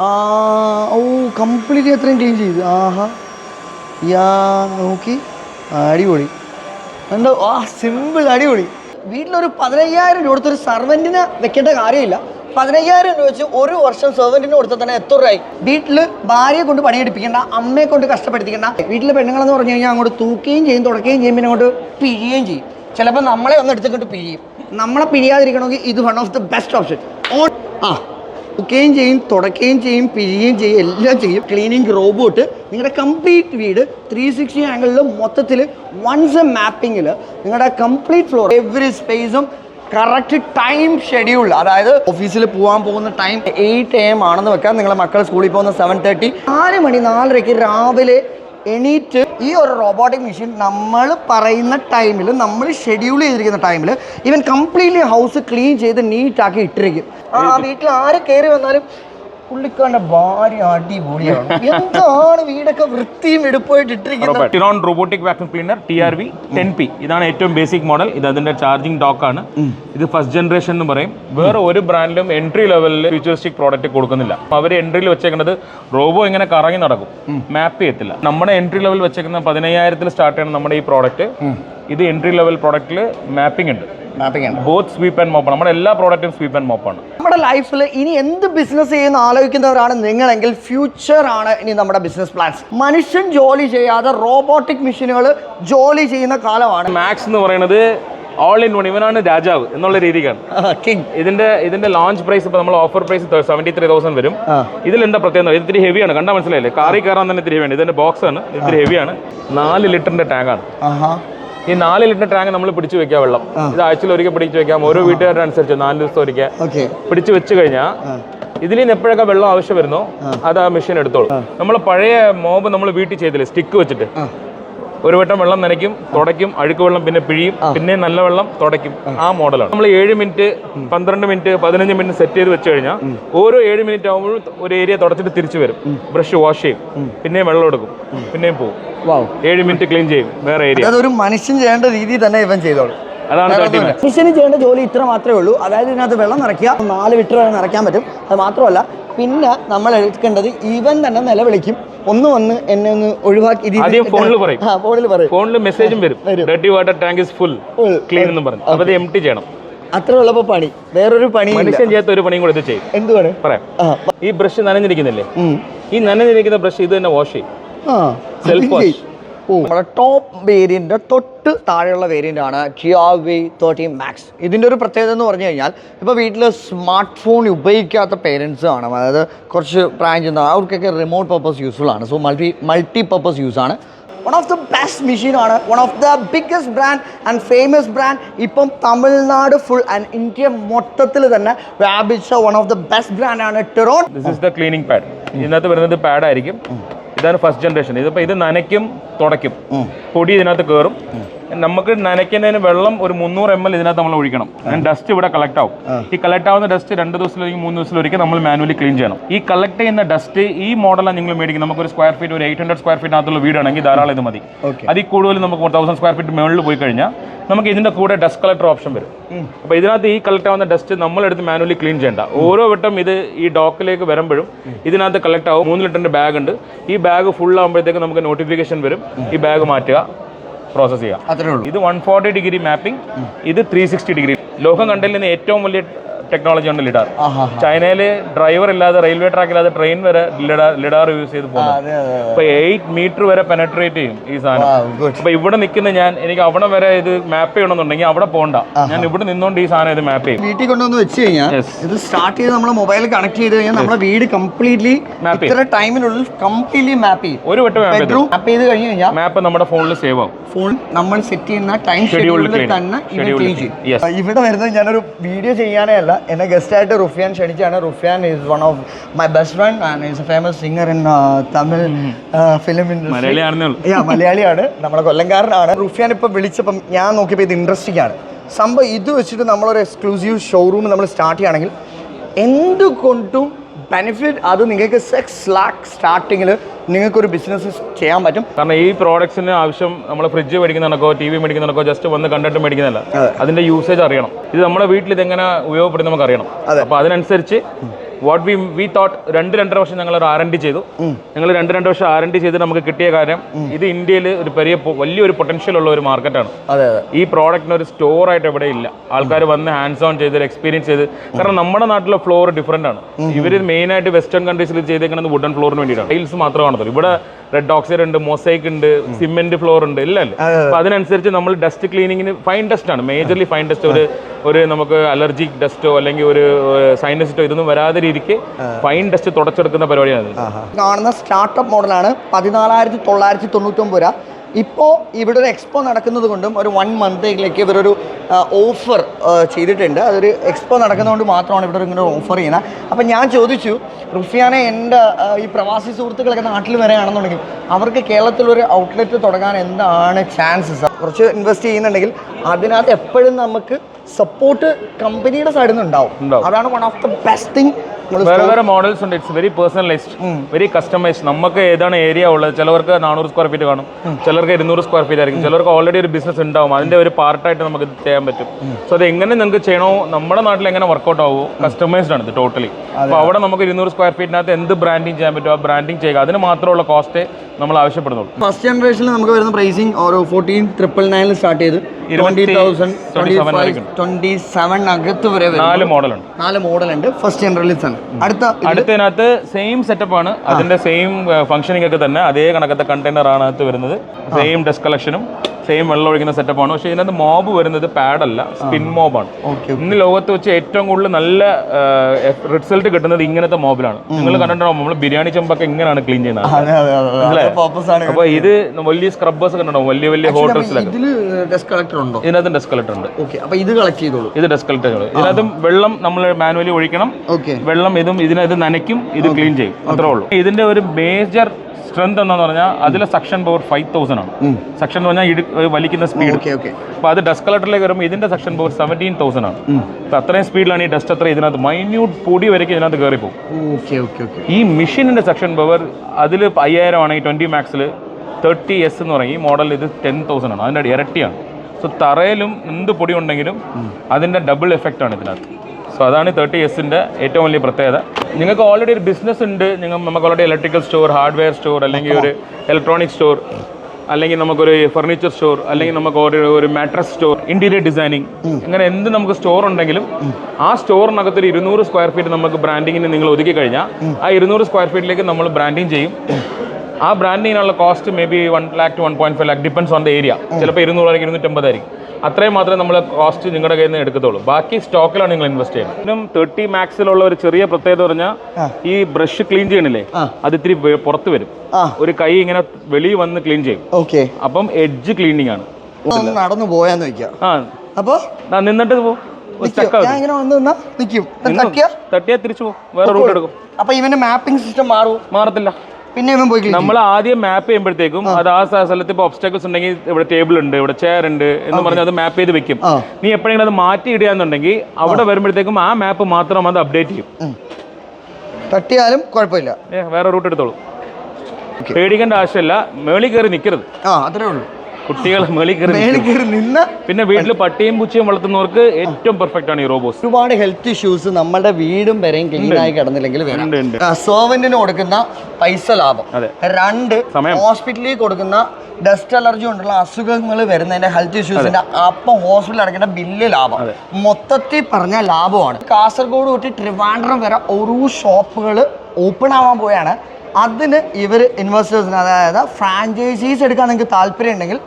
ഓ complete എത്രയും clean ചെയ്തു. ആഹാ. യാ നോക്കി. അടിപൊളി. എന്തോ ആ സിമ്പിൾ അടിപൊളി. വീട്ടിലൊരു പതിനയ്യായിരം രൂപ കൊടുത്തൊരു സർവന്റിന് വെക്കേണ്ട കാര്യമില്ല. പതിനയ്യായിരം രൂപ വെച്ച് ഒരു വർഷം സെർവന്റിന് കൊടുത്താൽ തന്നെ എത്ര രൂപയായി? വീട്ടിൽ ഭാര്യയെ കൊണ്ട് പണിയെടുപ്പിക്കേണ്ട അമ്മയെ കൊണ്ട് കഷ്ടപ്പെടുത്തിക്കേണ്ട. വീട്ടിലെ പെണ്ണുങ്ങളെന്ന് പറഞ്ഞു കഴിഞ്ഞാൽ അങ്ങോട്ട് തൂക്കുകയും ചെയ്യും തുടക്കുകയും ചെയ്യും പിന്നെ അങ്ങോട്ട് പിഴിയുകയും ചെയ്യും. ചിലപ്പോൾ നമ്മളെ ഒന്ന് എടുത്തിട്ട് പിഴിയും. നമ്മളെ പിഴിയാതിരിക്കണമെങ്കിൽ ഇത് one of the best option on ആ കുക്കുകയും ചെയ്യും തുടക്കുകയും ചെയ്യും പിഴിയുകയും ചെയ്യും എല്ലാം ചെയ്യും. ക്ലീനിങ് റോബോട്ട് നിങ്ങളുടെ കംപ്ലീറ്റ് വീട് ത്രീ സിക്സ്റ്റി ആംഗിളിൽ മൊത്തത്തിൽ വൺസ് എ മാപ്പിങ്ങിൽ നിങ്ങളുടെ കംപ്ലീറ്റ് ഫ്ലോർ എവറി സ്പേസും കറക്റ്റ് ടൈം ഷെഡ്യൂൾ അതായത് ഓഫീസിൽ പോകാൻ പോകുന്ന ടൈം എയ്റ്റ് എ എം ആണെന്ന് വെക്കാം. നിങ്ങളുടെ മക്കൾ സ്കൂളിൽ പോകുന്ന സെവൻ തേർട്ടി നാല് മണി നാലരയ്ക്ക് രാവിലെ എണീറ്റ് ഈ ഒരു റോബോട്ടിക് മെഷീൻ നമ്മൾ പറയുന്ന ടൈമിൽ നമ്മൾ ഷെഡ്യൂൾ ചെയ്തിരിക്കുന്ന ടൈമിൽ ഇവൻ കംപ്ലീറ്റ്ലി ഹൗസ് ക്ലീൻ ചെയ്ത് നീറ്റാക്കി ഇട്ടിരിക്കും. ആ വീട്ടിൽ ആര് കയറി വന്നാലും പുള്ളിക്കാരന്റെ ഭാര്യ അടിപൊളിയാണ്. എന്താണ് വീടൊക്കെ വൃത്തിയും എടുപ്പായിട്ട് ഇട്ടിരിക്കുന്നത്? Robotic vacuum cleaner T R V ten P ഇതാണ് ഏറ്റവും ബേസിക് മോഡൽ ഇത് അതിന്റെ ചാർജിംഗ് ഡോക്ക് ആണ്. ഇത് ഫസ്റ്റ് ജനറേഷൻ എന്ന് പറയും. വേറെ ഒരു ബ്രാൻഡിലും എൻട്രി ലെവലിൽ ഫ്യൂച്ചറിസ്റ്റിക് പ്രോഡക്റ്റ് കൊടുക്കുന്നില്ല. അവർ എൻട്രിയിൽ വെച്ചേക്കുന്നത് റോബോ ഇങ്ങനെ കറങ്ങി നടക്കും. മാപ്പ് ചെയ്യത്തില്ല. നമ്മുടെ എൻട്രി ലെവൽ വെച്ചേക്കുന്ന പതിനയ്യായിരത്തിൽ സ്റ്റാർട്ട് ചെയ്യണം നമ്മുടെ ഈ പ്രോഡക്റ്റ് ഇത് എൻട്രി ലെവൽ പ്രോഡക്റ്റിൽ മാപ്പിംഗ് ഉണ്ട്. മാപ്പിംഗ് ബോത്ത് സ്വീപ്പ് ആൻഡ് മോപ്പാണ് നമ്മുടെ എല്ലാ പ്രോഡക്റ്റും സ്വീപ്പ് ആൻഡ് മോപ്പാണ് നമ്മുടെ ലൈഫിൽ ഇനി എന്ത് ബിസിനസ് ചെയ്യുന്ന ആലോചിക്കുന്നവരാണ് നിങ്ങളെങ്കിൽ ഫ്യൂച്ചർ ആണ് ഇനി നമ്മുടെ ബിസിനസ് പ്ലാൻസ് മനുഷ്യൻ ജോലി ചെയ്യാതെ റോബോട്ടിക് മെഷീനുകൾ ജോലി ചെയ്യുന്ന കാലമാണ്. മാക്സ് എന്ന് പറയുന്നത് ഓൾ ഇൻ വൺ ഇവനാണ് രാജാവ് എന്നുള്ള രീതിക്കാണ്. കിങ് ഇതിന്റെ ഇതിന്റെ ലോഞ്ച് പ്രൈസ് ഇപ്പൊ നമ്മൾ offer price seventy three thousand വരും. ഇതിൽ എന്താ പ്രത്യേകത? ഇത് ഇത്തിരി ഹെവിയാണ് കണ്ടാൽ മനസ്സിലായില്ലേ? കാറി കയറാൻ തന്നെ ഇത്തിരി ഹെവിയാണ് ഇതിന്റെ ബോക്സ് ആണ്. ഇത് ഇത്തിരി ഹെവിയാണ് നാല് ലിറ്ററിന്റെ ടാങ്ക് ആണ്. ആഹാ. ഈ നാല് ലിറ്റർ ടാങ്ക് നമ്മൾ പിടിച്ചു വെക്കാം വെള്ളം. ഇത് ആഴ്ചയിൽ ഒരിക്കൽ പിടിച്ചു വെക്കാം. ഓരോ വീട്ടുകാരുടെ അനുസരിച്ച് നാല് ദിവസം ഒരിക്കൽ പിടിച്ചു വെച്ച് കഴിഞ്ഞാൽ ഇതിൽ നിന്ന് എപ്പോഴൊക്കെ വെള്ളം ആവശ്യം വരുന്നോ അത് ആ മെഷീൻ എടുത്തോളൂ. നമ്മൾ പഴയ മോബ് നമ്മൾ വീട്ടിൽ ചെയ്തില്ലേ? സ്റ്റിക്ക് വെച്ചിട്ട്. ഒരു വട്ടം വെള്ളം നനയ്ക്കും തുടയ്ക്കും അഴുക്ക് വെള്ളം പിന്നെ പിഴിയും പിന്നെ നല്ല വെള്ളം തുടയ്ക്കും. ആ. മോഡലാണ്. നമ്മൾ ഏഴ് മിനിറ്റ് പന്ത്രണ്ട് മിനിറ്റ് പതിനഞ്ച് മിനിറ്റ് സെറ്റ് ചെയ്ത് വെച്ച് കഴിഞ്ഞാൽ ഓരോ ഏഴ് മിനിറ്റ് ആകുമ്പോഴും ഒരു ഏരിയ തുടച്ചിട്ട് തിരിച്ചു വരും. ബ്രഷ് വാഷ് ചെയ്യും. പിന്നെയും വെള്ളം എടുക്കും. പിന്നെയും പോകും ഏഴ് മിനിറ്റ് ക്ലീൻ ചെയ്യും. വേറെ ഏരിയ. അതൊരു മനുഷ്യൻ ചെയ്യേണ്ട രീതി തന്നെ ഇവൻ ചെയ്തോളൂ. അതാണ് മനുഷ്യന് ചെയ്യേണ്ട ജോലി ഇത്ര മാത്രമേ ഉള്ളൂ. അതായത് ഇതിനകത്ത് വെള്ളം നിറയ്ക്കുക. നാല് ലിറ്റർ വരെ നിറയ്ക്കാൻ പറ്റും. അത് മാത്രമല്ല പിന്നെ നമ്മൾ എടുക്കേണ്ടത് ഇവൻ തന്നെ നിലവിളിക്കും. ഒന്ന് വന്ന് എന്നെ ഒന്ന് ഒഴിവാക്കി ഫോണിൽ പറയും. ആ ഫോണിൽ പറയും. ഫോണിൽ മെസ്സേജും വരും. Water tank is full clean എന്ന് പറഞ്ഞു. അപ്പോൾ അത് എം ടി ചെയ്യണം. അത്ര ഉള്ളപ്പോ പണി. വേറൊരു പണി മനുഷ്യൻ ചെയ്യാത്ത ഒരു പണിയും കൂടെ ഇത് ചെയ്യും. എന്തുവാണ്? പറയാം. ഈ ബ്രഷ് നനഞ്ഞിരിക്കുന്നില്ലേ? ഈ നനഞ്ഞിരിക്കുന്ന ബ്രഷ് ഇത് തന്നെ വാഷ് ചെയ്യും. ആ. Self നമ്മുടെ ടോപ്പ് വേരിയന്റ് തൊട്ട് താഴെയുള്ള വേരിയന്റ് ആണ് ജിയാവി തേർട്ടി മാക്സ് ഇതിന്റെ ഒരു പ്രത്യേകത എന്ന് പറഞ്ഞു കഴിഞ്ഞാൽ ഇപ്പോൾ വീട്ടിൽ സ്മാർട്ട് ഫോൺ ഉപയോഗിക്കാത്ത പേരൻസ് ആണ് അതായത് കുറച്ച് പ്രായം ചെന്ന അവർക്കൊക്കെ റിമോട്ട് പർപ്പസ് യൂസ്ഫുൾ ആണ്. So multi multi purpose use ആണ്. One of the best machine ആണ്. One of the biggest brand and famous brand ഇപ്പം തമിഴ്നാട് ഫുൾ ആൻഡ് ഇന്ത്യ മൊത്തത്തിൽ തന്നെ വ്യാപിച്ച one of the best brand ആണ് ടെറോൺ this is the cleaning pad ഇതിനകത്ത് വരുന്നത് pad ആയിരിക്കും. ഇതാണ് ഫസ്റ്റ് ജനറേഷൻ ഇതിപ്പോൾ ഇത് നനയ്ക്കും തുടയ്ക്കും. പൊടി ഇതിനകത്ത് കയറും നമുക്ക് നനയ്ക്കുന്നതിന് വെള്ളം ഒരു മുന്നൂറ് എം എൽ ഇതിനകത്ത് നമ്മൾ ഒഴിക്കണം. ഡസ്റ്റ് ഇവിടെ കളക്ട് ആവും. ഈ കളക്ട് ആവുന്ന ഡസ്റ്റ് രണ്ട് ദിവസത്തിൽ അല്ലെങ്കിൽ മൂന്ന് ദിവസത്തിലൊരിക്കൽ നമ്മൾ മാനുവലി ക്ലീൻ ചെയ്യണം. ഈ കളക്ട് ചെയ്യുന്ന ഡസ്റ്റ് ഈ മോഡലാണ് നിങ്ങൾ മേടിക്കുന്നത്. നമുക്ക് ഒരു സ്ക്വയർ ഫീറ്റ് ഒരു എയ്റ്റ് ഹൺഡ്രഡ് സ്ക്വയർ ഫീറ്റിനകത്തുള്ള വീടാണെങ്കിൽ ധാരാളം ഇത് മതി. അതിൽ കൂടുതൽ നമുക്ക് തൗസൻഡ് സ്ക്വയർ ഫീറ്റ് മുകളിൽ പോയി കഴിഞ്ഞാൽ നമുക്ക് ഇതിന്റെ കൂടെ ഡസ്റ്റ് കളക്ടർ ഓപ്ഷൻ വരും. അപ്പോൾ ഇതിനകത്ത് ഈ കളക്ട് ആവുന്ന ഡസ്റ്റ് നമ്മൾ നമ്മളെടുത്ത് മാനുവലി ക്ലീൻ ചെയ്യേണ്ട. ഓരോ വട്ടം ഇത് ഈ ഡോക്കിലേക്ക് വരുമ്പോഴും ഇതിനകത്ത് കളക്ട് ആവും. മൂന്ന് ലിറ്ററിന്റെ ബാഗ് ഉണ്ട്. ഈ ബാഗ് ഫുൾ ആകുമ്പോഴത്തേക്ക് നമുക്ക് നോട്ടിഫിക്കേഷൻ വരും. ഈ ബാഗ് മാറ്റുക. പ്രോസസ് ചെയ്യുക. അത്രേ ഉള്ളൂ. ഇത് വൺ ഫോർട്ടി ഡിഗ്രി മാപ്പിംഗ് ഇത് ത്രീ സിക്സ്റ്റി ഡിഗ്രി ലോകം കണ്ടതിൽ നിന്ന് ഏറ്റവും വലിയ ടെക്നോളജി ഉണ്ട് ലിഡാർ. ചൈനയിൽ ചൈനയിൽ ഡ്രൈവർ ഇല്ലാതെ റെയിൽവേ ട്രാക്ക് ഇല്ലാതെ ട്രെയിൻ വരെ ലിഡാർ ലിഡാർ യൂസ് ചെയ്ത് പോകും അപ്പൊ എയ്റ്റ് മീറ്റർ വരെ പെനട്രേറ്റ് ചെയ്യും ഈ സാധനം. അപ്പൊ ഇവിടെ നിൽക്കുന്ന ഞാൻ എനിക്ക് അവിടെ വരെ ഇത് മാപ്പ് ചെയ്യണമെന്നുണ്ടെങ്കിൽ അവിടെ പോകണ്ട ഞാൻ ഇവിടെ നിന്നുകൊണ്ട് ഈ സാധനം ഇത് മാപ്പ് ചെയ്യും. വീട്ടിൽ കൊണ്ടുവന്ന് വെച്ച് കഴിഞ്ഞാൽ ഇത് സ്റ്റാർട്ട് ചെയ്ത് നമ്മൾ മൊബൈൽ കണക്ട് ചെയ്ത് കഴിഞ്ഞാൽ നമ്മുടെ വീട് കംപ്ലീറ്റ്ലി മാപ്പ് ഇത്ര ടൈമിനുള്ളിൽ കംപ്ലീറ്റ്ലി മാപ്പ് ചെയ്യും. ഒരു വട്ടം മാപ്പ് ചെയ്തു. കഴിഞ്ഞ് കഴിഞ്ഞാൽ മാപ്പ് നമ്മുടെ ഫോണിൽ സേവ് ആവും. ഫോൺ നമ്മൾ സെറ്റ് ചെയ്യുന്ന ടൈം ഷെഡ്യൂളിൽ തന്നെ. ഇവിടെ വരുന്നത് ഞാനൊരു വീഡിയോ ചെയ്യാനേ അല്ല. എന്നെ ഗസ്റ്റ് ആയിട്ട് Rufiyan ക്ഷണിച്ചാണ്. Rufiyan is one of my best friend and is a famous singer in Tamil film industry യാ മലയാളിയാണ്. നമ്മളെ കൊല്ലംകാരനാണ്. റുഫിയാൻ ഇപ്പം വിളിച്ചപ്പം ഞാൻ നോക്കിയപ്പോൾ ഇത് ഇൻട്രസ്റ്റിംഗ് ആണ്. സംഭവം ഇത് വെച്ചിട്ട് നമ്മളൊരു എക്സ്ക്ലൂസീവ് ഷോറൂം നമ്മൾ സ്റ്റാർട്ട് ചെയ്യുകയാണെങ്കിൽ എന്തുകൊണ്ടും ബെനിഫിറ്റ് അത് നിങ്ങൾക്ക് സിക്സ് ലാക്ക് സ്റ്റാർട്ടിങ്ങിൽ നിങ്ങൾക്കൊരു ബിസിനസ് ചെയ്യാൻ പറ്റും. കാരണം ഈ പ്രോഡക്ട്സിന് ആവശ്യം നമ്മൾ ഫ്രിഡ്ജ് മേടിക്കുന്നതിനൊക്കെ ടി വി മേടിക്കുന്നതിനൊക്കെ ജസ്റ്റ് വന്ന് കണ്ടിട്ട് മേടിക്കുന്നതല്ല. അതിന്റെ യൂസേജ് അറിയണം. ഇത് നമ്മുടെ വീട്ടിൽ ഇതെങ്ങനെ ഉപയോഗപ്പെടുന്ന നമുക്ക് അറിയണം അപ്പോൾ അപ്പൊ അതിനനുസരിച്ച് വാട്ട് വി വി തോട്ട് രണ്ട് രണ്ടര വർഷം ഞങ്ങൾ ഒരു ആർ എൻ ഡി ചെയ്തു ഞങ്ങൾ രണ്ട് രണ്ട് വർഷം ആർ എൻ ഡി ചെയ്ത് നമുക്ക് കിട്ടിയ കാര്യം ഇത് ഇന്ത്യയിൽ ഒരു പെരിയ വലിയൊരു പൊട്ടൻഷ്യൽ ഉള്ള ഒരു മാർക്കറ്റാണ് ഈ പ്രോഡക്റ്റിന് ഒരു സ്റ്റോർ ആയിട്ട് എവിടെ ഇല്ല. ആൾക്കാർ വന്ന് ഹാൻഡ്സ് ഓൺ ചെയ്ത് എക്സ്പീരിയൻസ് ചെയ്ത്. കാരണം നമ്മുടെ നാട്ടിലെ ഫ്ലോർ ഡിഫറെന്റ് ആണ്. ഇവർ മെയിൻ ആയിട്ട് വെസ്റ്റേൺ കൺട്രീസിൽ ചെയ്തേക്കുന്നത് വുഡൻ ഫ്ലോറിന് വേണ്ടിയിട്ടാണ്. ടൈൽസ് മാത്രമാണ് ഇവിടെ റെഡ് ഓക്സൈഡ് ഉണ്ട് മൊസൈക്ക് ഉണ്ട് സിമെന്റ് ഫ്ലോർ ഉണ്ട് ഇല്ല അല്ലേ അപ്പൊ അതിനനുസരിച്ച് നമ്മൾ ഡസ്റ്റ് ക്ലീനിങ്ങിന് ഫൈൻ ഡസ്റ്റ് ആണ്. മേജർലി ഫൈൻ ഡസ്റ്റ് ഒരു ഒരു നമുക്ക് അലർജിക് ഡസ്റ്റോ അല്ലെങ്കിൽ ഒരു സൈനസിറ്റോ ഇതൊന്നും വരാതെ രീതിക്ക് ഫൈൻ ഡസ്റ്റ് തുടച്ചെടുക്കുന്ന പരിപാടിയാണ്. കാണുന്ന സ്റ്റാർട്ടപ്പ് മോഡലാണ് പതിനാലായിരത്തി തൊള്ളായിരത്തി തൊണ്ണൂറ്റൊമ്പത് രൂപ. ഇപ്പോൾ ഇവിടെ ഒരു എക്സ്പോ നടക്കുന്നത് കൊണ്ടും ഒരു വൺ മന്തിലേക്ക് ഇവരൊരു ഓഫർ ചെയ്തിട്ടുണ്ട്. അതൊരു എക്സ്പോ നടക്കുന്നതുകൊണ്ട് മാത്രമാണ് ഇവിടെ ഇങ്ങനെ ഓഫർ ചെയ്യുന്നത്. അപ്പം ഞാൻ ചോദിച്ചു റുഫിയാനെ എന്റെ ഈ പ്രവാസി സുഹൃത്തുക്കളൊക്കെ നാട്ടിൽ വരെയാണെന്നുണ്ടെങ്കിൽ അവർക്ക് കേരളത്തിലൊരു ഔട്ട്ലെറ്റ് തുടങ്ങാൻ എന്താണ് ചാൻസസ് കുറച്ച് ഇൻവെസ്റ്റ് ചെയ്യുന്നുണ്ടെങ്കിൽ അതിനകത്ത് എപ്പോഴും നമുക്ക് സപ്പോർട്ട് കമ്പനിയുടെ സൈഡിൽ നിന്ന് ഉണ്ടാവും. ഉണ്ടാവും. അതാണ് one of the best thing വേറെ വേറെ മോഡൽസ് ഉണ്ട്. It's very personalised very customised നമുക്ക് ഏതാണ് ഏരിയ ഉള്ളത്? ചിലവർക്ക് നാനൂറ് സ്ക്വയർ ഫീറ്റ് കാണും. ചിലർക്ക് ഇരുന്നൂറ് സ്ക്വയർ ഫീറ്റ് ആയിരിക്കും. ചിലർക്ക് ഓൾറെഡി ഒരു ബിസിനസ് ഉണ്ടാവും. അതിന്റെ ഒരു പാർട്ടായിട്ട് നമുക്ക് ഇത് ചെയ്യാൻ പറ്റും. സോ അത് എങ്ങനെ നിങ്ങൾക്ക് ചെയ്യണോ? നമ്മുടെ നാട്ടിൽ എങ്ങനെ വർക്കൗട്ട് ആവുമോ കസ്റ്റമൈസ്ഡ് ആണ് ഇത് ടോട്ടലി അപ്പോൾ അവിടെ നമുക്ക് ഇരുന്നൂറ് സ്ക്വയർ ഫീറ്റിനകത്ത് എന്ത് ബ്രാൻഡിങ് ചെയ്യാൻ പറ്റും? ആ ബ്രാൻഡിങ് ചെയ്യുക. അതിന് മാത്രമുള്ള കോസ്റ്റ് നമ്മൾ ആവശ്യപ്പെടുന്നുള്ളൂ. ഫസ്റ്റ് ജനറേഷനിൽ നമുക്ക് വരുന്ന പ്രൈസിങ് ഓരോ ഫോർട്ടീൻ ട്രിപ്പിൾ നയനിൽ സ്റ്റാർട്ട് ചെയ്ത് twenty thousand twenty 27 five seven അകത്ത് വരെ നാല് മോഡൽ ഉണ്ട്. നാല് മോഡൽ ഉണ്ട്. ഫസ്റ്റ് ജനറലിൽ തന്നെ അടുത്ത അടുത്തതിനകത്ത് സെയിം സെറ്റപ്പ് ആണ്. അതിന്റെ സെയിം ഫംഗ്ഷനിങ് ഒക്കെ തന്നെ. അതേ കണക്കത്തെ കണ്ടെയ്നർ ആണ് അകത്ത് വരുന്നത്. സെയിം ഡെസ്ക് കളക്ഷനും സെയിം വെള്ളം ഒഴിക്കുന്ന സെറ്റപ്പ് ആണ്. പക്ഷേ ഇതിനകത്ത് മോബ് വരുന്നത് പാഡല്ല സ്പിൻ മോബാണ് ഇന്ന് ലോകത്ത് വെച്ച് ഏറ്റവും കൂടുതൽ നല്ല റിസൾട്ട് കിട്ടുന്നത് ഇങ്ങനത്തെ മോബിലാണ് നിങ്ങൾ കണ്ടിട്ടുണ്ടാവും നമ്മൾ ബിരിയാണി ചെമ്പൊക്കെ ഇങ്ങനെയാണ് ക്ലീൻ ചെയ്യുന്നത്. അപ്പൊ ഇത് വലിയ സ്ക്രബ്ബേഴ്സ് കണ്ടിട്ടുണ്ടാവും വലിയ വലിയ ഹോട്ടൽസിലൊക്കെ ഡെസ്ക് കളക്ടർ ഉണ്ടോ? ഇതിനകത്ത് ഡെസ്ക് കളക്ടർ ഉണ്ട്. ഓക്കെ അപ്പോൾ ഇത് കളക്ട് ചെയ്തോളൂ. ഇത് ഡെസ്ക് കളക്ടർ ഇതിനകത്തും വെള്ളം നമ്മൾ മാനുവലി ഒഴിക്കണം. ഓക്കെ വെള്ളം ഇതും ഇതിനകത്ത് നനയ്ക്കും ഇത് ക്ലീൻ ചെയ്യും. അത്രേ ഉള്ളൂ. ഇതിന്റെ ഒരു മേജർ സ്ട്രെങ്ത് എന്താന്ന് പറഞ്ഞാൽ അതിലെ സക്ഷൻ പവർ ഫൈവ് തൗസൻഡ് ആണ്. സക്ഷൻ എന്ന് പറഞ്ഞാൽ വലിക്കുന്ന സ്പീഡ് ഓക്കെ ഓക്കെ അപ്പോൾ അത് ഡസ്റ്റ് കളക്ടറിലേക്ക് വരുമ്പോൾ ഇതിന്റെ സക്ഷൻ പവർ സെവന്റീൻ തൗസൻഡ് ആണ്. അപ്പോൾ അത്രയും സ്പീഡിലാണ് ഈ ഡസ്റ്റ് അത്ര ഇതിനകത്ത് മൈന്യൂട്ട് പൊടി വരയ്ക്ക് ഇതിനകത്ത് കയറി പോകും ഈ മെഷീനിന്റെ സക്ഷൻ പവർ അതിൽ അയ്യായിരം ആണെങ്കിൽ ട്വന്റി മാക്സിൽ തേർട്ടി എസ് എന്ന് പറയും ഈ മോഡൽ ഇത് ടെൻ തൗസൻഡ് ആണ്. അതിന്റെ ഇരട്ടിയാണ്. സോ തറയിലും എന്ത് പൊടി ഉണ്ടെങ്കിലും അതിന്റെ ഡബിൾ എഫക്റ്റ് ആണ് ഇതിനകത്ത്. സോ അതാണ് തേർട്ടി എസിന്റെ ഏറ്റവും വലിയ പ്രത്യേകത. നിങ്ങൾക്ക് ഓൾറെഡി ഒരു ബിസിനസ് ഉണ്ട്. നിങ്ങൾ നമുക്ക് already electrical store hardware store അല്ലെങ്കിൽ ഒരു ഇലക്ട്രോണിക് സ്റ്റോർ അല്ലെങ്കിൽ നമുക്കൊരു ഫർണിച്ചർ സ്റ്റോർ അല്ലെങ്കിൽ നമുക്ക് ഒരു ഒരു മാട്രസ് സ്റ്റോർ ഇന്റീരിയർ ഡിസൈനിങ് അങ്ങനെ എന്ത് നമുക്ക് സ്റ്റോർ ഉണ്ടെങ്കിലും ആ സ്റ്റോറിനകത്ത് ഒരു ഇരുന്നൂറ് സ്ക്വയർ ഫീറ്റ് നമുക്ക് ബ്രാൻഡിങ്ങിന് നിങ്ങൾ ഒതുക്കി കഴിഞ്ഞാൽ ആ ഇരുന്നൂറ് സ്ക്വയർ ഫീറ്റിലേക്ക് നമ്മൾ ബ്രാൻഡിങ് ചെയ്യും. ആ ബ്രാൻഡിങ്ങിനുള്ള cost may be one lakh to one point five lakh depends on the area ചിലപ്പോൾ ഇരുന്നൂറായിരിക്കും ഇരുന്നൂറ്റമ്പതായിരിക്കും അത്രയും മാത്രമേ നമ്മൾ കോസ്റ്റ് നിങ്ങളുടെ കയ്യിൽ നിന്ന് എടുക്കത്തുള്ളൂ. ബാക്കി സ്റ്റോക്കിലാണ് നിങ്ങൾ ഇൻവെസ്റ്റ് ചെയ്യുന്നത്. ഇതിനും തേർട്ടി മാക്സിലുള്ള ഒരു ചെറിയ പ്രത്യേകത പറഞ്ഞാൽ ഈ ബ്രഷ് ക്ലീൻ ചെയ്യണില്ലേ അത് ഇത്തിരി പുറത്ത് വരും. ഒരു കൈ ഇങ്ങനെ വെളിയിൽ വന്ന് ക്ലീൻ ചെയ്യും. ഓക്കെ അപ്പം എഡ്ജ് ക്ലീനിങ് ആണ്. നടന്നു പോയാന്ന് വെക്കാം. അപ്പൊ? നിന്നിട്ട് പോകും തട്ടിയാ തിരിച്ചു പോകും വേറെ റൂട്ട് എടുക്കും. അപ്പൊ ഇവന്റെ മാപ്പിംഗ് സിസ്റ്റം മാറും. മാറത്തില്ല. പിന്നെ ഇവൻ പോയി നമ്മൾ ആദ്യം മാപ്പ് ചെയ്യുമ്പോഴത്തേക്കും അത് ആ സ്ഥലത്ത് ഇപ്പോൾ ഒബ്സ്റ്റാക്കിൾസ് ഉണ്ടെങ്കിൽ ഇവിടെ ടേബിൾ ഉണ്ട് ഇവിടെ ചെയർ ഉണ്ട് എന്ന് പറഞ്ഞ് അത് മാപ്പ് ചെയ്ത് വെക്കും. നീ എപ്പോഴെങ്കിലും അത് മാറ്റി ഇടുകയാണെന്നുണ്ടെങ്കിൽ അവിടെ വരുമ്പോഴത്തേക്കും ആ മാപ്പ് മാത്രം അത് അപ്ഡേറ്റ് ചെയ്യും. ചെയ്യും. തട്ടിയാലും കുഴപ്പമില്ല. വേറെ റൂട്ട് എടുത്തോളൂ. പേടിക്കേണ്ട ആവശ്യമില്ല. മേളി കയറി നിൽക്കരുത് ആ അത്രേ ഉള്ളൂ. കുട്ടികൾ മേളിൽ കയറി മേളിൽ നിന്ന പിന്നെ വീട്ടിൽ പട്ടിയും പൂച്ചയും വളർത്തുന്നവർക്ക് ഏറ്റവും പെർഫെക്റ്റ് ആണ് ഈ റോബോസ് ഒരുപാട് ഹെൽത്ത് ഇഷ്യൂസ് നമ്മുടെ വീടും വരെയും ക്ലീൻ ആയി കിടന്നില്ലെങ്കിൽ സെർവന്റിന് കൊടുക്കുന്ന പൈസ ലാഭം. രണ്ട് ഹോസ്പിറ്റലിൽ കൊടുക്കുന്ന ഡസ്റ്റ് അലർജി കൊണ്ടുള്ള അസുഖങ്ങൾ വരുന്നതിന്റെ ഹെൽത്ത് ഇഷ്യൂസിന്റെ അപ്പം ഹോസ്പിറ്റലിൽ അടക്കേണ്ട ബില്ല് ലാഭം. മൊത്തത്തിൽ പറഞ്ഞ ലാഭമാണ്. കാസർഗോഡ് തൊട്ട് ട്രിവാൻഡ്രം വരെ ഒരു ഷോപ്പുകൾ ഓപ്പൺ ആവാൻ പോയാണ്. അതിന് ഇവർ ഇൻവെസ്റ്റേഴ്സിന് അതായത് ഫ്രാഞ്ചൈസീസ് എടുക്കാൻ നിങ്ങൾക്ക് താല്പര്യം ഉണ്ടെങ്കിൽ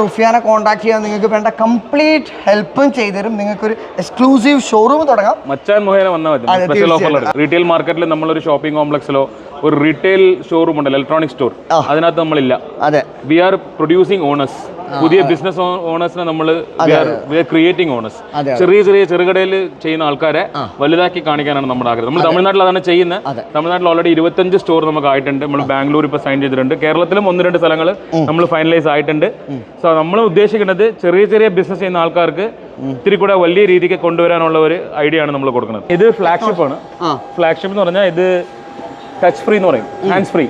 റുഫിയാനെ കോൺടാക്ട് ചെയ്യാൻ നിങ്ങൾക്ക് വേണ്ട കംപ്ലീറ്റ് ഹെൽപ്പും ചെയ്തുതരും നിങ്ങൾക്ക് ഒരു എക്സ്ക്ലൂസീവ് ഷോറൂം തുടങ്ങാം. മച്ചാൻ മുഖേന വന്നാൽ മതി. അതെ, സ്പെഷ്യൽ ഓഫറിൽ റീറ്റെയിൽ മാർക്കറ്റിൽ നമ്മളൊരു ഷോപ്പിംഗ് കോംപ്ലക്സിലോ ഒരു റീറ്റെയിൽ ഷോറൂം ഉണ്ടല്ലോ ഇലക്ട്രോണിക് സ്റ്റോർ. അതിനകത്ത് നമ്മളില്ല. അതെ. വി ആർ പ്രൊഡ്യൂസിങ് ഓണേഴ്സ് പുതിയ ബിസിനസ് ഓണേഴ്സിനെ നമ്മൾ ക്രിയേറ്റിംഗ് ഓണേഴ്സ് ചെറിയ ചെറിയ ചെറുകടയിൽ ചെയ്യുന്ന ആൾക്കാരെ വലുതാക്കി കാണിക്കാനാണ് നമ്മുടെ ആഗ്രഹം. നമ്മൾ തമിഴ്നാട്ടിൽ അതാണ് ചെയ്യുന്നത് തമിഴ്നാട്ടിൽ ഓൾറെഡി ഇരുപത്തഞ്ച് സ്റ്റോർ നമുക്ക് ആയിട്ടുണ്ട്. നമ്മൾ ബാംഗ്ലൂർ ഇപ്പോൾ സൈൻ ചെയ്തിട്ടുണ്ട്. കേരളത്തിലും ഒന്ന് രണ്ട് സ്ഥലങ്ങൾ നമ്മൾ ഫൈനലൈസ് ആയിട്ടുണ്ട്. സോ നമ്മൾ ഉദ്ദേശിക്കുന്നത് ചെറിയ ചെറിയ ബിസിനസ് ചെയ്യുന്ന ആൾക്കാർക്ക് ഇത്തിരി കൂടെ വലിയ രീതിക്ക് കൊണ്ടുവരാനുള്ള ഒരു ഐഡിയ ആണ് നമ്മൾ കൊടുക്കുന്നത്. ഇത് ഫ്ലാഗ്ഷിപ്പ് ആണ്. ഫ്ലാഗ്ഷിപ്പ് എന്ന് പറഞ്ഞാൽ ഇത് ടച്ച് ഫ്രീ എന്ന് പറയും. ഹാൻഡ്സ് ഫ്രീ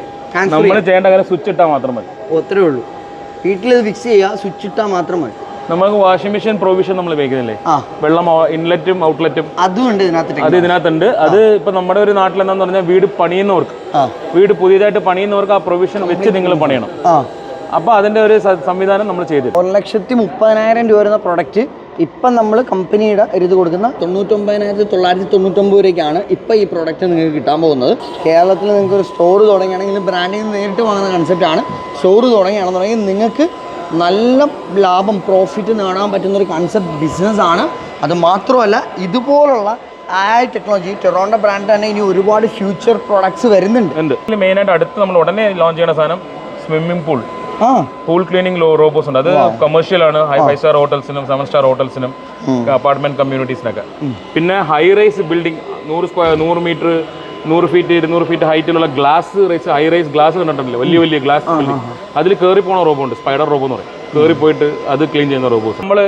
നമ്മൾ ചെയ്യേണ്ട കാര്യം സ്വിച്ച് ഇട്ടാൽ മാത്രം മതി. അത്രേ ഉള്ളൂ. വീട്ടിൽ ഫിക്സ് ചെയ്യുക സ്വിച്ച് ഇട്ടാൽ മാത്രം മതി. നമുക്ക് വാഷിംഗ് മെഷീൻ പ്രൊവിഷൻ നമ്മൾ ഉപയോഗിക്കുന്നില്ലേ? വെള്ളം ഇൻലെറ്റും ഔട്ട്ലെറ്റും അതും ഉണ്ട് ഇതിനകത്ത് അത് ഇതിനകത്തുണ്ട്. അത് ഇപ്പൊ നമ്മുടെ ഒരു നാട്ടിൽ എന്താന്ന് പറഞ്ഞാൽ വീട് പണിയുന്നവർക്ക്. വീട് പുതിയതായിട്ട് പണിയുന്നവർക്ക് ആ പ്രൊവിഷൻ വെച്ച് നിങ്ങൾ പണിയണം. അപ്പൊ അതിന്റെ ഒരു സംവിധാനം നമ്മൾ ചെയ്തു ഒരു ലക്ഷത്തി മുപ്പതിനായിരം രൂപ വരുന്ന പ്രൊഡക്റ്റ് ഇപ്പം നമ്മൾ കമ്പനിയുടെ ഇത് കൊടുക്കുന്ന തൊണ്ണൂറ്റൊമ്പതിനായിരത്തി തൊള്ളായിരത്തി തൊണ്ണൂറ്റൊമ്പത് രൂപയ്ക്കാണ് ഇപ്പം ഈ പ്രോഡക്റ്റ് നിങ്ങൾക്ക് കിട്ടാൻ പോകുന്നത്. കേരളത്തിൽ നിങ്ങൾക്ക് ഒരു സ്റ്റോർ തുടങ്ങുകയാണെങ്കിൽ ബ്രാൻഡിൽ നിന്ന് നേരിട്ട് വാങ്ങുന്ന കൺസെപ്റ്റാണ് സ്റ്റോർ തുടങ്ങുകയാണെന്നുണ്ടെങ്കിൽ നിങ്ങൾക്ക് നല്ല ലാഭം പ്രോഫിറ്റ് നേടാൻ പറ്റുന്ന ഒരു കൺസെപ്റ്റ് ബിസിനസ്സാണ് അത് മാത്രമല്ല ഇതുപോലുള്ള ആയ ടെക്നോളജി ടൊറോണ്ടോ ബ്രാൻഡ് തന്നെ ഇനി ഒരുപാട് ഫ്യൂച്ചർ പ്രോഡക്ട്സ് വരുന്നുണ്ട്. മെയിനായിട്ട് മെയിൻ ആയിട്ട് അടുത്ത് നമ്മൾ ഉടനെ ലോഞ്ച് ചെയ്യുന്ന സാധനം swimming pool pool cleaning robots ഉണ്ട്. അത് കമേഴ്ഷ്യൽ ആണ്. ഹൈ ഫൈവ് സ്റ്റാർ ഹോട്ടൽസിനും സെവൻ സ്റ്റാർ ഹോട്ടൽസിനും അപ്പാർട്ട്മെന്റ് കമ്മ്യൂണിറ്റീസിനൊക്കെ പിന്നെ ഹൈ റൈസ് ബിൽഡിംഗ് നൂറ് സ്ക്വയർ നൂറ് മീറ്റർ നൂറ് ഫീറ്റ് ഇരുന്നൂറ് feet ഹൈറ്റിലുള്ള glass rise high rise glass കണ്ടിട്ടില്ലേ? വലിയ വലിയ ഗ്ലാസ് ബിൽഡിംഗ് അതിൽ കയറി പോണ റോബോ ഉണ്ട്. സ്പൈഡർ റോബോ എന്ന് പറയും. കയറി പോയിട്ട് അത് ക്ലീൻ ചെയ്യുന്ന റോബോസ് നമ്മൾ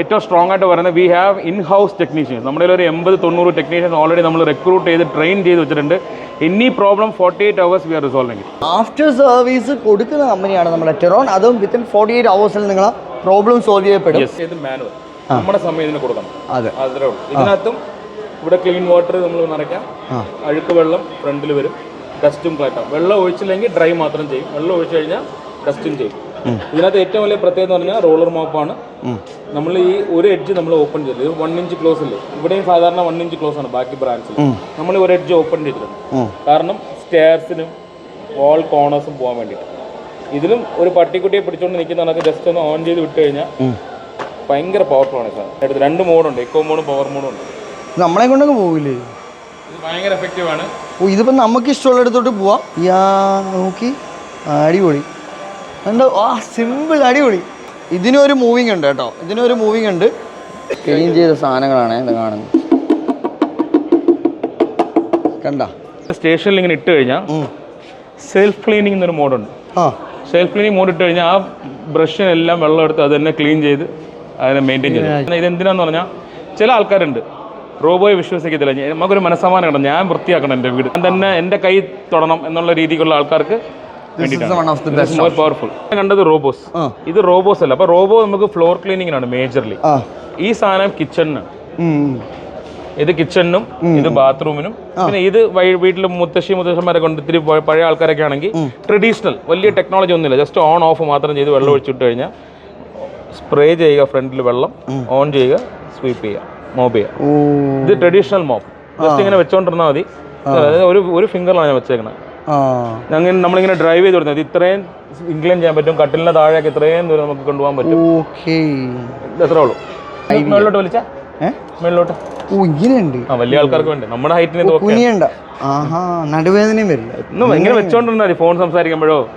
ഏറ്റവും സ്ട്രോങ് ആയിട്ട് പറയുന്നത് we have in house technicians നമ്മുടെ ഒരു എൺപത് തൊണ്ണൂറ് ടെക്നീഷ്യൻസ് ഓൾറെഡി നമ്മൾ റിക്രൂട്ട് ചെയ്ത് ട്രെയിൻ ചെയ്ത് വെച്ചിട്ടുണ്ട്. Any problem forty eight hours we are resolving after service കൊടുക്കുന്ന കമ്പനിയാണ് നമ്മുടെ ടെറോൺ അതും വിത്തിൻ ഫോർട്ടി എയ്റ്റ് അവേഴ്സിൽ നിങ്ങൾ പ്രോബ്ലം സോൾവ് ചെയ്യപ്പെടും. നമ്മുടെ സമയം ഇതിന് കൊടുക്കണം. അതെ. ഇതിനകത്തും ഇവിടെ ക്ലീൻ വാട്ടർ നമ്മൾ നിറയ്ക്കാം. അഴുക്ക് വെള്ളം ഫ്രണ്ടിൽ വരും. ഡസ്റ്റും കളക്റ്റാം വെള്ളം ഒഴിച്ചില്ലെങ്കിൽ ഡ്രൈ മാത്രം ചെയ്യും. വെള്ളം ഒഴിച്ചു കഴിഞ്ഞാൽ ഡസ്റ്റും ചെയ്യും. ഇതിനകത്ത് ഏറ്റവും വലിയ പ്രത്യേകത എന്ന് പറഞ്ഞാൽ റോളർ മോപ്പാണ് നമ്മൾ ഈ ഒരു എഡ്ജ് നമ്മൾ ഓപ്പൺ ചെയ്ത് വൺ ഇഞ്ച് ക്ലോസ് ഇല്ലേ? ഇവിടെയും സാധാരണ വൺ ഇഞ്ച് ക്ലോസ് ആണ് ബാക്കി ബ്രാൻഡ്സിൽ നമ്മൾ ഒരു എഡ്ജ് ഓപ്പൺ ചെയ്തിട്ടുണ്ട്. കാരണം സ്റ്റെയർസിനും വാൾ കോർണേഴ്സും പോകാൻ വേണ്ടിയിട്ട്. ഇതിലും ഒരു പട്ടിക്കുട്ടിയെ പിടിച്ചുകൊണ്ട് നിൽക്കുന്ന കണക്ക് ജസ്റ്റ് ഒന്ന് ഓൺ ചെയ്ത് വിട്ട് കഴിഞ്ഞാൽ ഭയങ്കര പവർഫുൾ ആണ് സാർ. എടുത്ത് രണ്ട് മോഡുണ്ട്. ഇക്കോ മോഡും പവർ മോഡും ഉണ്ട്. നമ്മളെ കൊണ്ടൊക്കെ പോകില്ലേ ഇത് ഭയങ്കര എഫക്റ്റീവ് ആണ്. ഓ ഇതിപ്പോൾ നമുക്ക് ഇഷ്ടമുള്ള എടുത്തോട്ട് പോവാം. യാ നോക്കി. അടിപൊളി. എന്താ ആ സിമ്പിൾ അടിപൊളി. ഇതിനൊരു മൂവിങ് ഉണ്ട് കേട്ടോ. ഇതിനൊരു മൂവിങ് ഉണ്ട്. ക്ലീൻ ചെയ്ത സാധനങ്ങളാണ് ഇത് കാണുന്നത്. കണ്ട? സ്റ്റേഷനിൽ ഇങ്ങനെ ഇട്ട് കഴിഞ്ഞാൽ സെൽഫ് ക്ലീനിങ് എന്നൊരു മോഡുണ്ട് സെൽഫ് ക്ലീനിങ് മോഡ് ഇട്ട് കഴിഞ്ഞാൽ ആ ബ്രഷിനെല്ലാം വെള്ളം എടുത്ത് അത് തന്നെ ക്ലീൻ ചെയ്ത് അതിനെ മെയിന്റെയിൻ ചെയ്ത്. ഇത് എന്തിനാന്ന് പറഞ്ഞാൽ ചില ആൾക്കാരുണ്ട്. റോബോയെ വിശ്വസിക്കത്തില്ല. നമുക്കൊരു മനസ്സമാനം കിട്ടണം ഞാൻ വൃത്തിയാക്കണം എന്റെ വീട്. ഞാൻ തന്നെ എന്റെ കൈ തൊടണം എന്നുള്ള രീതിക്കുള്ള ആൾക്കാർക്ക് പവർഫുൾ കണ്ടത് റോബോസ്. ഇത് റോബോസ് അല്ല. അപ്പൊ റോബോ നമുക്ക് ഫ്ലോർ ക്ലീനിങ്ങിനാണ് മേജർലി ഈ സാധനം കിച്ചണിനാണ് ഉം. ഇത് കിച്ചണിനും ഇത് ബാത്റൂമിനും പിന്നെ ഇത് വീട്ടിൽ മുത്തശ്ശി മുത്തശ്ശന്മാരെ കൊണ്ട് ഇത്തിരി പഴയ ആൾക്കാരൊക്കെ ആണെങ്കിൽ ട്രഡീഷണൽ വലിയ ടെക്നോളജി ഒന്നുമില്ല. ജസ്റ്റ് ഓൺ ഓഫ് മാത്രം ചെയ്ത് വെള്ളം ഒഴിച്ചിട്ട് കഴിഞ്ഞാൽ സ്പ്രേ ചെയ്യുക ഫ്രണ്ടിൽ വെള്ളം ഓൺ ചെയ്യുക സ്വീപ്പ് ചെയ്യുക മോപ്പ് ചെയ്യുക. ഇത് ട്രഡീഷണൽ മോപ്പ് ജസ്റ്റ് ഇങ്ങനെ വെച്ചോണ്ടിരുന്നാൽ മതി. ഒരു ഒരു ഫിംഗറിലാണ് ഞാൻ വെച്ചേക്കുന്നത് ഞങ്ങൾ നമ്മളിങ്ങനെ ഡ്രൈവ് ചെയ്ത് കൊടുത്തത് ഇത്രയും ഇൻക്ലൈൻ ചെയ്യാൻ പറ്റും. കട്ടിലിന്റെ താഴെയൊക്കെ ഇത്രയും ദൂരം നമുക്ക് കൊണ്ടുപോകാൻ പറ്റും. ഓക്കേ. എത്ര ഉള്ളൂ. മേളിലോട്ട് വലിച്ച? മേളിലോട്ട്. ഓ ഇങ്ങനെയുണ്ട്. ആ വലിയ ആൾക്കാർക്ക് വേണ്ടി? നമ്മുടെ ഹൈറ്റിന് കുനിയണ്ട. ആഹാ നടുവേദനയും വരില്ല. ഒന്നും ഇങ്ങനെ വെച്ചോണ്ടിരുന്നാ ഫോൺ സംസാരിക്കുമ്പോഴോ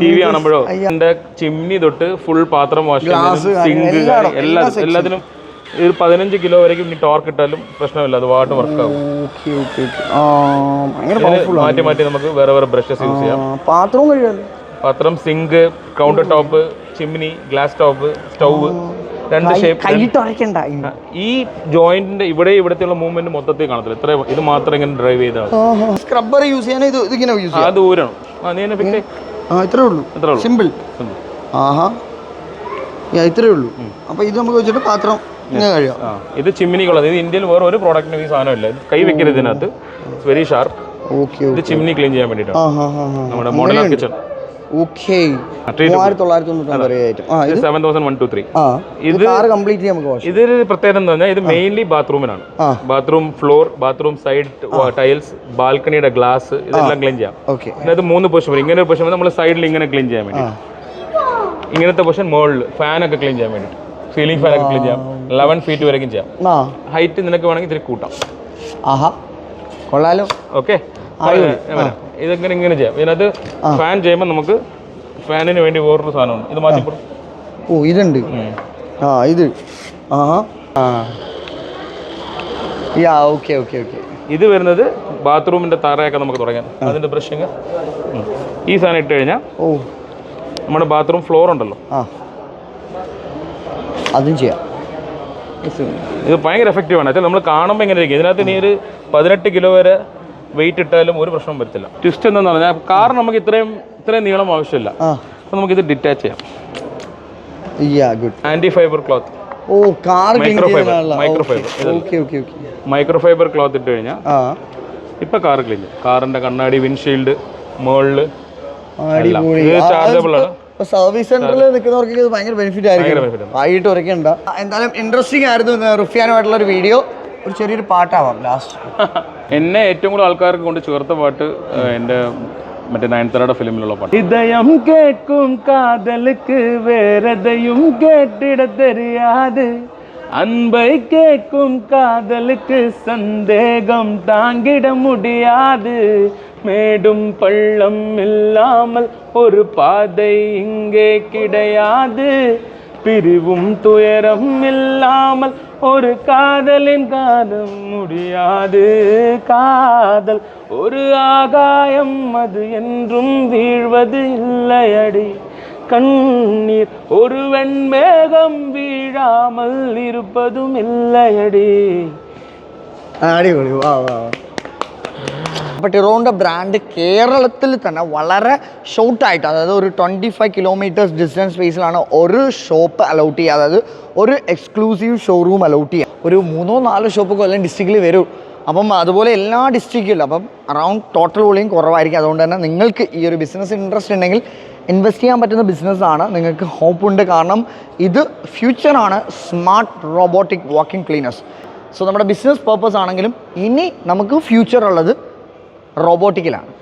ടി വി കാണുമ്പോഴോ. എന്റെ ചിമ്നി തൊട്ട് ഫുൾ പാത്രം വാഷ് സിങ്ക് എല്ലാ എല്ലാത്തിനും ഒരു പതിനഞ്ച് കിലോ വരെയും ഇനി ടോർക്ക് ഇട്ടാലും പ്രശ്നമില്ല അത് വാട്ട് വർക്ക് ആവും. ഓക്കെ ഓക്കെ ആ ഭയങ്കര പവർഫുൾ മാറ്റി മാറ്റി നമുക്ക് വേറെ വേറെ ബ്രഷസ് യൂസ് ചെയ്യാം. പാത്രവും കഴിയാലോ? പാത്രം sink counter top chimney glass top stove രണ്ട് ഷേപ്പ് ഈ ജോയിന്റിന്റെ ഇവിടെ ഇവിടത്തെയുള്ള മൂവ്മെന്റ് മൊത്തത്തിൽ കാണത്തില്ല. ഇത്ര ഇത് മാത്രം ഇങ്ങനെ ഡ്രൈവ് ചെയ്താൽ. സ്ക്രബ്ബർ യൂസ് ചെയ്യാൻ ഇത് ഇതിങ്ങനെ യൂസ് ചെയ്യാം? ചെയ്യാം ദൂരം ആ നീ ആ ഇത്രേ ഉള്ളൂ. ഇത്രേ ഉള്ളൂ. സിമ്പിൾ ആഹാ. ഇത്രേ ഉള്ളൂ. അപ്പൊ ഇത് നമുക്ക് വെച്ചിട്ട് പാത്രം ഇങ്ങനെ ഇത് ചിമ്മിനിക്കുള്ളത്. ഇത് ഇന്ത്യയിൽ വേറെ ഒരു പ്രോഡക്റ്റിനും ഈ സാധനം ഇല്ല. കൈ വെക്കരുത് ഇതിനകത്ത്. ഇറ്റ്സ് വെരി ഷാർപ്പ് ഇത് ചിമ്മിനി ക്ലീൻ ചെയ്യാൻ വേണ്ടിയിട്ടാണ് നമ്മുടെ മോഡൽ കിച്ചൺ ഓക്കെ treat മൂവായിരത്തി തൊള്ളായിരത്തി ഐറ്റം ആ ഇത് seven thousand one two three ആ. ഇത് കാർ കംപ്ലീറ്റ് ചെയ്യാൻ നമുക്ക് വാഷ് ഇതൊരു പ്രത്യേകത എന്ന് പറഞ്ഞാൽ ഇത് mainly ബാത്റൂമിനാണ് bathroom floor bathroom side tiles ബാൽക്കണിയുടെ glass ഇതെല്ലാം ക്ലീൻ ചെയ്യാം. ഇതിനകത്ത് മൂന്ന് പൊസിഷൻ വരും. ഇങ്ങനെ ഒരു പൊസിഷൻ നമ്മൾ സൈഡിൽ ഇങ്ങനെ ക്ലീൻ ചെയ്യാൻ വേണ്ടി ഇങ്ങനത്തെ പൊസിഷൻ മുകളിൽ ഫാനൊക്കെ ക്ലീൻ ചെയ്യാൻ വേണ്ടി സീലിംഗ് ഫാനൊക്കെ ക്ലീൻ ചെയ്യാം. ലെവൻ ഫീറ്റ് വരെയും ചെയ്യാം. ആ. ഹൈറ്റ് നിനക്ക് വേണമെങ്കിൽ ഇത്തിരി കൂട്ടാം. ആഹാ. കൊള്ളാലോ. ഓക്കെ ഇതെങ്ങനെ ഇങ്ങനെ ചെയ്യാം? ഇതിനകത്ത് ഫാൻ ചെയ്യുമ്പോൾ നമുക്ക് ഫാനിന് വേണ്ടി വേറൊരു സാധനമുണ്ട്. ഇത് മാറ്റിപ്പോഴും ഓ ഇതുണ്ട്. ആ ഇത്. ആ. Yeah okay okay okay. ഇത് വരുന്നത് ബാത്റൂമിന്റെ തറയൊക്കെ നമുക്ക് തുടങ്ങാം. അതിന്റെ ബ്രഷിങ്. ഈ സാധനം ഇട്ട് കഴിഞ്ഞാൽ ഓ. നമ്മുടെ ബാത്റൂം ഫ്ലോർ ഉണ്ടല്ലോ. ആ. അതും ചെയ്യാം. ഇത് ഭയങ്കര എഫക്റ്റീവ് ആണ്. നമ്മൾ കാണുമ്പോൾ എങ്ങനെ ഇരിക്കും. ഇതിനകത്ത് നീ ഒരു പതിനെട്ട് കിലോ വരെ വെയിറ്റ് ഇട്ടാലും ഒരു പ്രശ്നം വരത്തില്ല. ട്വിസ്റ്റ് എന്താണെന്ന് പറഞ്ഞാൽ കാർ നമുക്ക് ഇത്രയും ഇത്രയും നീളം ആവശ്യമില്ല. അപ്പം നമുക്കിത് ഡിറ്റാച്ച് ചെയ്യാം. ആന്റി ഫൈബർ ക്ലോത്ത് ഓ കാർ മൈക്രോഫൈബർ മൈക്രോഫൈബർ ചെയ്യാനുള്ള microfiber, okay okay okay micro fibre cloth ഇട്ട് കഴിഞ്ഞാൽ ഇപ്പൊ കാർ ക്ലീൻ കാറിന്റെ കണ്ണാടി വിൻഷീൽഡ് മുകളിൽ ചാർജബിൾ ആണ്. സർവീസ് സെന്ററിൽ നിൽക്കുന്നവർക്ക് ഇത് ഭയങ്കര ബെനിഫിറ്റ് ആയിരിക്കും. വൈകിട്ട് ഉറക്കണ്ട എന്തായാലും ഇൻട്രസ്റ്റിംഗ് ആയിരുന്നു റുഫിയാനുമായിട്ടുള്ള ഒരു വീഡിയോ ഒരു ചെറിയൊരു പാട്ടാവാം ലാസ്റ്റ് എന്നെ ഏറ്റവും കൂടുതൽ ആൾക്കാർക്ക് കൊണ്ട് ചേർത്ത പാട്ട് എന്റെ മറ്റേ നയൻതാരയുടെ ഫിലിമിലുള്ള പാട്ട്. ഹൃദയം കേൾക്കും കാതലുക്ക് വേറെതയും കേട്ടിട തെറിയാതെ അൻപൈ കേൾക്കും കാതലുക്ക് സന്ദേഹം താങ്കിട മുടിയാതെ. மேடும் பள்ளம் இல்லாமல் ஒரு பாதை இங்கே கிடையாது. பிரிவும் துயரம் இல்லாமல் ஒரு காதலின் காதம் முடியாது. காதல் ஒரு ஆகாயம் அது என்றும் வீழ்வது இல்லையடி. கண்ணீர் ஒரு வெண்மேகம் வீழாமல் இருப்பதும் இல்லையடி. அடிபொழி வா வா. അപ്പോൾ ടിറോണിന്റെ ബ്രാൻഡ് കേരളത്തിൽ തന്നെ വളരെ ഷോർട്ടായിട്ട് അതായത് ഒരു ട്വന്റി ഫൈവ് കിലോമീറ്റേഴ്സ് ഡിസ്റ്റൻസ് സ്പേസിലാണ് ഒരു ഷോപ്പ് അലൗട്ട് ചെയ്യുക. അതായത് ഒരു എക്സ്ക്ലൂസീവ് ഷോറൂം അലൗട്ട് ചെയ്യുക. ഒരു മൂന്നോ നാലോ ഷോപ്പ് കൊല്ലം ഡിസ്ട്രിക്റ്റിൽ വരൂ. അപ്പം അതുപോലെ എല്ലാ ഡിസ്ട്രിക്റ്റിലും അപ്പം അറൗണ്ട് ടോട്ടൽ വോളിയം കുറവായിരിക്കും. അതുകൊണ്ട് തന്നെ നിങ്ങൾക്ക് ഈ ഒരു ബിസിനസ് ഇൻട്രസ്റ്റ് ഉണ്ടെങ്കിൽ ഇൻവെസ്റ്റ് ചെയ്യാൻ പറ്റുന്ന ബിസിനസ്സാണ് നിങ്ങൾക്ക് ഹോപ്പ് ഉണ്ട്. കാരണം ഇത് ഫ്യൂച്ചറാണ് smart robotic walking cleaners so നമ്മുടെ ബിസിനസ് പേർപ്പസ് ആണെങ്കിലും ഇനി നമുക്ക് ഫ്യൂച്ചർ ഉള്ളത് റോബോട്ടിക്കിലാണ്